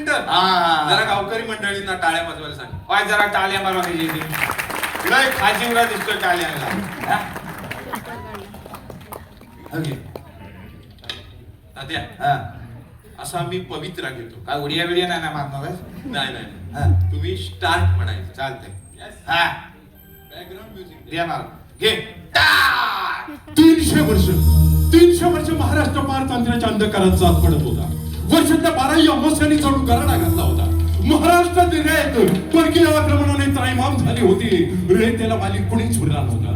हा, हा. जरा गावकरी मंडळींना टाळ्या वाजवायला सांग. पाय जरा टाळ्या मारवा लय खाजीवरा दिसतोय हा. असा मी पवित्रा घेतो. काय उडिया बिडिया नाही ना मारणार? नाही नाही. नाही. तुम्ही स्टार्ट म्हणायचं. चालतंय. हा. बॅकग्राऊंड म्युझिक देणार घे. तीनशे वर्ष तीनशे वर्ष महाराष्ट्र पारतंत्र्याच्या अंधकारात जात पडत होता. वर्षातल्या बाराही अमावस्यांनी चढून गराडा घातला होता. महाराष्ट्रात रेत परकीय आक्रमणाने त्राईमाम झाली होती. रेतेला मालिक कुणीच उरला नव्हता.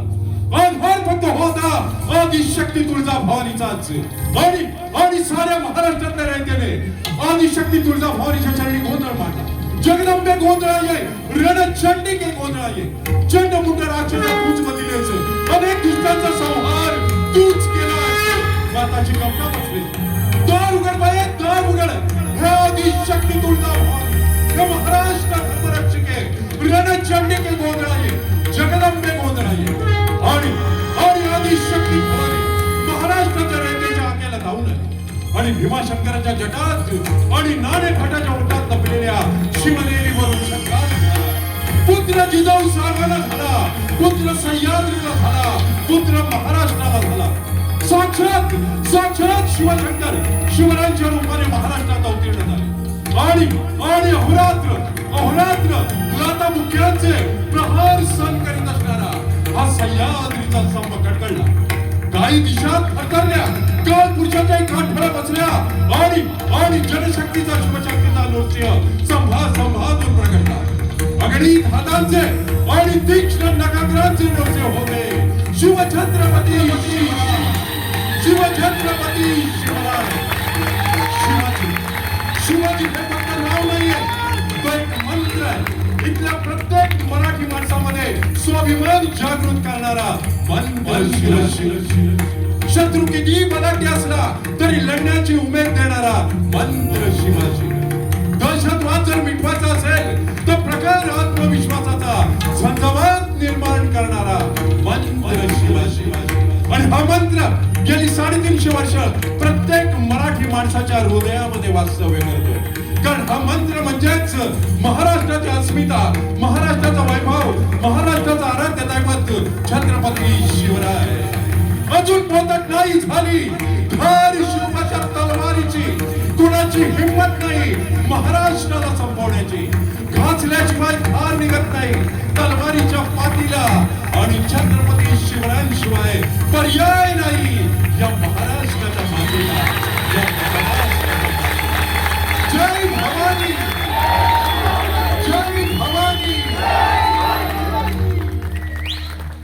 आधार फक्त होता. आदिशक्ती तुळजा भवानीचाच आणि आणि साऱ्या महाराष्ट्रातल्या रेतेने आदिशक्ती तुळजा भवानीच्या चरणी गोंधळ मांडला जगदंबे गोंधळा ये रणचंडिके गोंधळा ये चंड मुंड राक्षसा तूच बदिलेच अनेक दुष्टांचा संहार तूच केला माताची कपडा बसली. रणचंडिके गोंधळ आहे. जगदंबे गोंधळ आहे. आणि आणि आदिशक्ती महाराष्ट्राच्या रेतेच्या आकेला धावून आली. आणि भीमाशंकराच्या जटात आणि नाणे घाटाच्या ओटात लपलेल्या शिवनेरीवरून शंकर पुत्र जिजाऊ साहेबांना झाला. पुत्र सह्याद्रीला झाला. पुत्र महाराष्ट्राला झाला. साक्षात साक्षात शिवशंकर शिवरायांच्या रूपाने महाराष्ट्रात अवतीर्ण झाले. आणि आणि अहोरात्र अहोरात्र लाता मुख्य हा स्तंभ कडकडला काही दिशा थरथरल्या काल काही काठळा बसल्या. आणि आणि जनशक्तीचा शिवशक्तीचा नृत्य संभा संभा दूर प्रकटला. अगणित हातांचे आणि तीक्ष्ण नकाग्रांचे नृत्य होते. शिवछत्रपती शिवछत्रपती शिवराय. शिवाजी. शिवाजी हे फक्त नाव नाहीये तो एक मंत्र आहे. इथल्या प्रत्येक मराठी माणसामध्ये स्वाभिमान जागृत करणारा मंत्र शत्रू किती बलाढ्य असला तरी लढण्याची उमेद देणारा मंत्र शिवाजी दहशतवाद जर मिटवायचा असेल तर प्रखर आत्मविश्वासाचा झंझावात निर्माण करणारा मंत्र शिवाजी आणि हा मंत्र गेली साडेतीनशे वर्ष प्रत्येक मराठी माणसाच्या हृदयामध्ये वास्तव्य करतोय. कारण हा मंत्र म्हणजेच महाराष्ट्राची अस्मिता महाराष्ट्राचा वैभव महाराष्ट्राचा आराध्य दैवत छत्रपती शिवराय. अजून पोतट नाही झाली. धार शिवबाच्या तलवारीची. कुणाची हिंमत नाही महाराष्ट्राला संपवण्याची. घासल्याशिवाय धार निघत नाही. तलवारीच्या